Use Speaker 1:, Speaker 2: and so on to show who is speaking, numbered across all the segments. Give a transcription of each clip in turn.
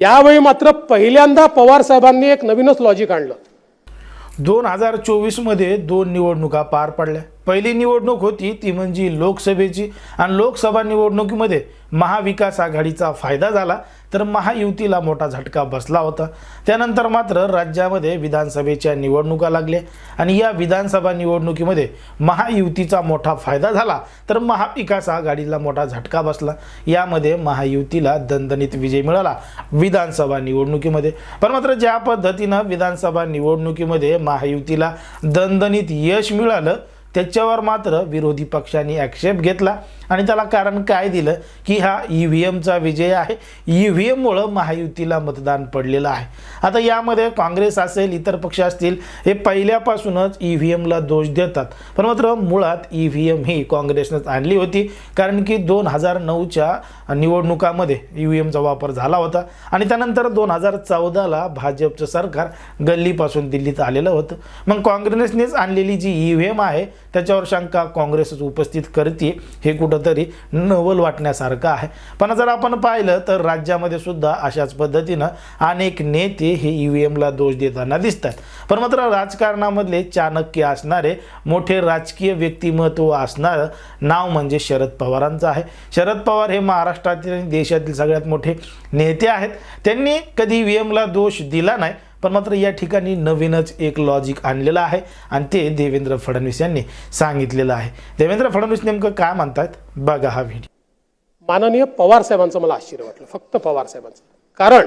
Speaker 1: यावेळी मात्र पहिल्यांदा पवार साहेबांनी एक नवीनच लॉजिक आणलं.
Speaker 2: दोन हजार चोवीसमध्ये दोन निवडणुका पार पडल्या. पहिली निवडणूक होती ती म्हणजे लोकसभेची. आणि लोकसभा निवडणुकीमध्ये महाविकास आघाडीचा फायदा झाला. तर महायुतीला मोठा झटका बसला होता. त्यानंतर मात्र राज्यामध्ये विधानसभेच्या निवडणुका लागल्या आणि या विधानसभा निवडणुकीमध्ये महायुतीचा मोठा फायदा झाला तर महाविकास आघाडीला मोठा झटका बसला. यामध्ये महायुतीला दणदणीत विजय मिळाला विधानसभा निवडणुकीमध्ये. पण मात्र ज्या पद्धतीनं विधानसभा निवडणुकीमध्ये महायुतीला दणदणीत यश मिळालं त्याच्यावर मात्र विरोधी पक्षांनी ॲक्षेप घेतला आणि त्याला कारण काय दिलं की हा ई व्ही एमचा विजय आहे. ई व्ही एममुळं महायुतीला मतदान पडलेलं आहे. आता यामध्ये काँग्रेस असेल इतर पक्ष असतील हे पहिल्यापासूनच ई व्ही एमला दोष देतात. पण मात्र मुळात ई व्ही एम ही काँग्रेसनंच आणली होती कारण की दोन हजार नऊच्या निवडणुकामध्ये ई व्ही एमचा वापर झाला होता आणि त्यानंतर दोन हजार चौदाला भाजपचं सरकार गल्लीपासून दिल्लीत आलेलं होतं. मग काँग्रेसनेच आणलेली जी ई व्ही एम आहे त्याच्यावर शंका काँग्रेसच उपस्थित करते. हे कुठंतरी नवल वाटण्यासारखं आहे. पण जर आपण पाहिलं तर राज्यामध्ये सुद्धा अशाच पद्धतीनं अनेक नेते हे ई व्ही एमला दोष देताना दिसतात. पण मात्र राजकारणामधले चाणक्य असणारे मोठे राजकीय व्यक्तिमत्व असणारं नाव म्हणजे शरद पवारांचं आहे. शरद पवार हे महाराष्ट्रातील आणि देशातील सगळ्यात मोठे नेते आहेत. त्यांनी कधी ई व्ही एमला दोष दिला नाही. पण मात्र या ठिकाणी नवीनच एक लॉजिक आणलेलं आहे आणि ते देवेंद्र फडणवीस यांनी सांगितलेलं आहे. देवेंद्र फडणवीस नेमकं काय म्हणतात बघा हा व्हिडिओ
Speaker 1: माननीय पवार साहेबांचं मला आश्चर्य वाटलं फक्त पवार साहेबांचं. कारण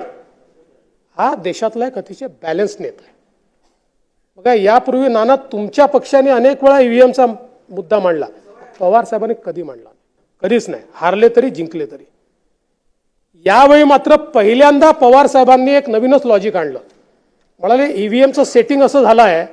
Speaker 1: हा देशातला एक अतिशय बॅलन्स नेता आहे. बघा यापूर्वी नाना तुमच्या पक्षाने अनेक वेळा ईव्हीएमचा मुद्दा मांडला. पवार साहेबांनी कधी मांडला कधीच नाही. हारले तरी जिंकले तरी. यावेळी मात्र पहिल्यांदा पवार साहेबांनी एक नवीनच लॉजिक आणलं. म्हणाले ईव्हीएमचं सेटिंग असं झालं आहे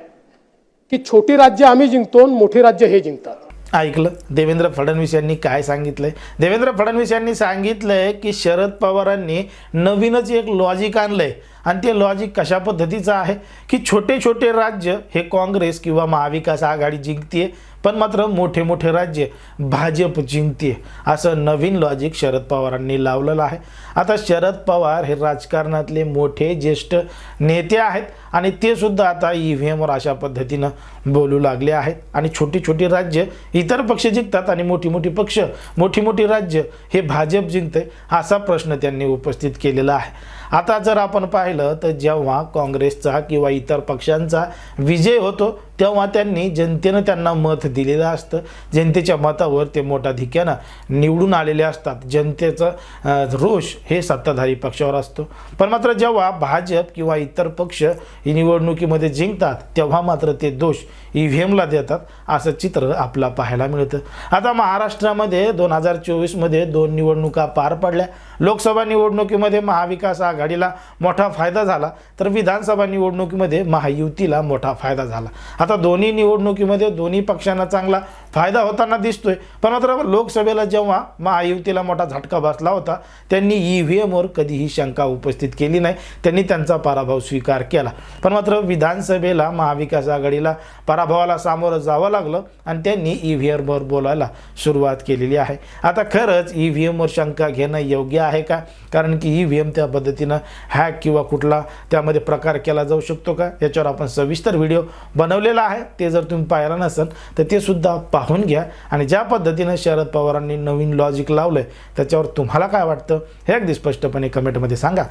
Speaker 1: की छोटी राज्य आम्ही जिंकतो आणि मोठी राज्य हे जिंकतात.
Speaker 2: ऐकलं. देवेंद्र फडणवीस यांनी काय सांगितलंय? देवेंद्र फडणवीस यांनी सांगितलंय की शरद पवारांनी नवीनच एक लॉजिक आणलंय. आणि ते लॉजिक कशा पद्धतीचं आहे? की छोटे छोटे राज्य हे काँग्रेस किंवा महाविकास आघाडी जिंकते पण मात्र मोठे मोठे राज्य भाजप जिंकते असं नवीन लॉजिक शरद पवारांनी लावलेलं आहे. आता शरद पवार हे राजकारणातले मोठे ज्येष्ठ नेते आहेत आणि ते सुद्धा आता ई व्ही एमवर अशा पद्धतीनं बोलू लागले आहेत. आणि छोटी छोटी राज्य इतर पक्ष जिंकतात आणि मोठी मोठी पक्ष मोठी मोठी राज्य हे भाजप जिंकते असा प्रश्न त्यांनी उपस्थित केलेला आहे. आता जर आपण पाहिलं तर जेव्हा काँग्रेसचा किंवा इतर पक्षांचा विजय होतो तेव्हा त्यांनी जनतेनं त्यांना मत दिलेलं असतं. जनतेच्या मतावर ते मोठ्या धिक्यानं निवडून आलेले असतात. जनतेचं रोष हे सत्ताधारी पक्षावर असतो. पण मात्र जेव्हा भाजप किंवा इतर पक्ष ही निवडणुकीमध्ये जिंकतात तेव्हा मात्र ते दोष ई व्ही एमला देतात असं चित्र आपला पाहायला मिळतं. आता महाराष्ट्रामध्ये दोन हजार चोवीसमध्ये दोन निवडणुका पार पडल्या. लोकसभा निवडणुकीमध्ये महाविकास आघाडीला मोठा फायदा फायदा झाला. तर विधानसभा निवडणुकीमध्ये महायुतीला मोठा फायदा झाला. आता दोन्ही निवडणुकीमध्ये दोन्ही पक्षांना चांगला फायदा होताना दिसतोय. पण मात्र लोकसभेला जेव्हा महायुतीला मोठा झटका बसला होता त्यांनी ई व्ही एमवर कधीही शंका उपस्थित केली नाही. त्यांनी त्यांचा पराभव स्वीकार केला. पण मात्र विधानसभेला महाविकास आघाडीला पराभवाला सामोरं जावं लागलं आणि त्यांनी ई व्ही एमवर बोलायला सुरुवात केलेली आहे. आता खरंच ई व्ही एमवर शंका घेणं योग्य आहे का? कारण की ई व्ही एम त्या पद्धतीनं हॅक किंवा कुठला त्यामध्ये प्रकार केला जाऊ शकतो का? याच्यावर आपण सविस्तर व्हिडिओ बनवलेला आहे. ते जर तुम्ही पाहिला नसेल तर ते सुद्धा पाहून घ्या. आणि ज्या पद्धतीनं शरद पवारांनी नवीन लॉजिक लावलं आहे त्याच्यावर तुम्हाला काय वाटतं हे अगदी स्पष्टपणे कमेंटमध्ये सांगा.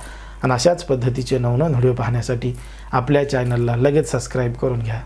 Speaker 2: आणि अशाच पद्धतीचे नवनवन व्हिडिओ पाहण्यासाठी आपल्या चॅनलला लगेच सबस्क्राईब करून घ्या.